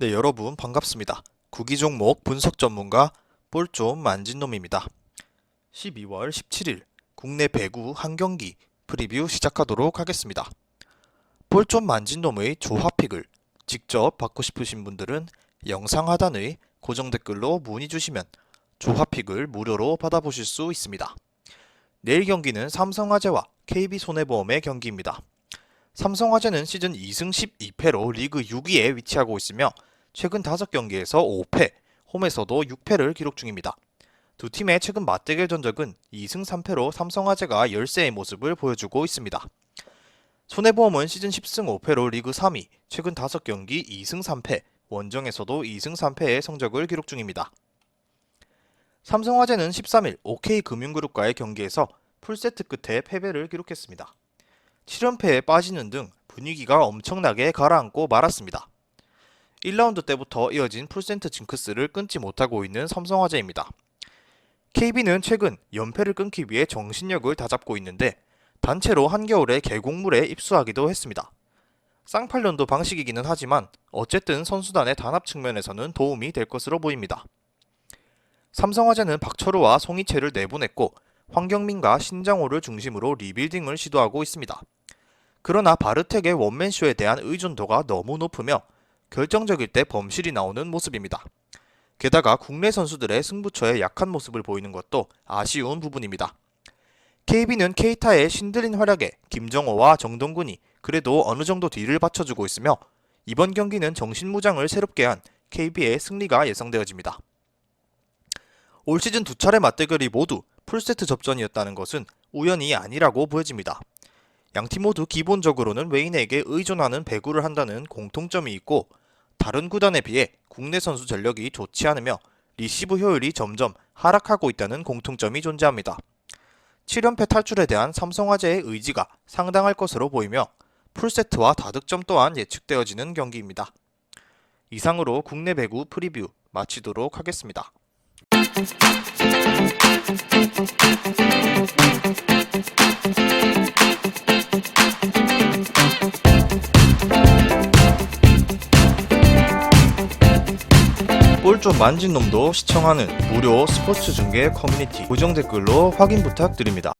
네, 여러분 반갑습니다. 구기 종목 분석 전문가 볼 좀 만진 놈입니다. 12월 17일 국내 배구 한 경기 프리뷰 시작하도록 하겠습니다. 볼 좀 만진 놈의 조합픽을 직접 받고 싶으신 분들은 영상 하단의 고정 댓글로 문의 주시면 조합픽을 무료로 받아보실 수 있습니다. 내일 경기는 삼성화재와 KB손해보험의 경기입니다. 삼성화재는 시즌 2승 12패로 리그 6위에 위치하고 있으며 최근 5경기에서 5패, 홈에서도 6패를 기록 중입니다. 두 팀의 최근 맞대결 전적은 2승 3패로 삼성화재가 열세의 모습을 보여주고 있습니다. 손해보험은 시즌 10승 5패로 리그 3위, 최근 5경기 2승 3패, 원정에서도 2승 3패의 성적을 기록 중입니다. 삼성화재는 13일 OK금융그룹과의 경기에서 풀세트 끝에 패배를 기록했습니다. 7연패에 빠지는 등 분위기가 엄청나게 가라앉고 말았습니다. 1라운드 때부터 이어진 풀센트 징크스를 끊지 못하고 있는 삼성화재입니다. KB는 최근 연패를 끊기 위해 정신력을 다잡고 있는데 단체로 한겨울에 계곡물에 입수하기도 했습니다. 쌍팔년도 방식이기는 하지만 어쨌든 선수단의 단합 측면에서는 도움이 될 것으로 보입니다. 삼성화재는 박철우와 송이채를 내보냈고 황경민과 신장호를 중심으로 리빌딩을 시도하고 있습니다. 그러나 바르텍의 원맨쇼에 대한 의존도가 너무 높으며 결정적일 때 범실이 나오는 모습입니다. 게다가 국내 선수들의 승부처에 약한 모습을 보이는 것도 아쉬운 부분입니다. KB는 케이타의 신들린 활약에 김정호와 정동군이 그래도 어느 정도 뒤를 받쳐주고 있으며 이번 경기는 정신무장을 새롭게 한 KB의 승리가 예상되어집니다. 올 시즌 두 차례 맞대결이 모두 풀세트 접전이었다는 것은 우연이 아니라고 보여집니다. 양 팀 모두 기본적으로는 외인에게 의존하는 배구를 한다는 공통점이 있고 다른 구단에 비해 국내 선수 전력이 좋지 않으며 리시브 효율이 점점 하락하고 있다는 공통점이 존재합니다. 7연패 탈출에 대한 삼성화재의 의지가 상당할 것으로 보이며 풀세트와 다득점 또한 예측되어지는 경기입니다. 이상으로 국내 배구 프리뷰 마치도록 하겠습니다. 볼 좀 만진 놈도 시청하는 무료 스포츠 중계 커뮤니티 고정 댓글로 확인 부탁드립니다.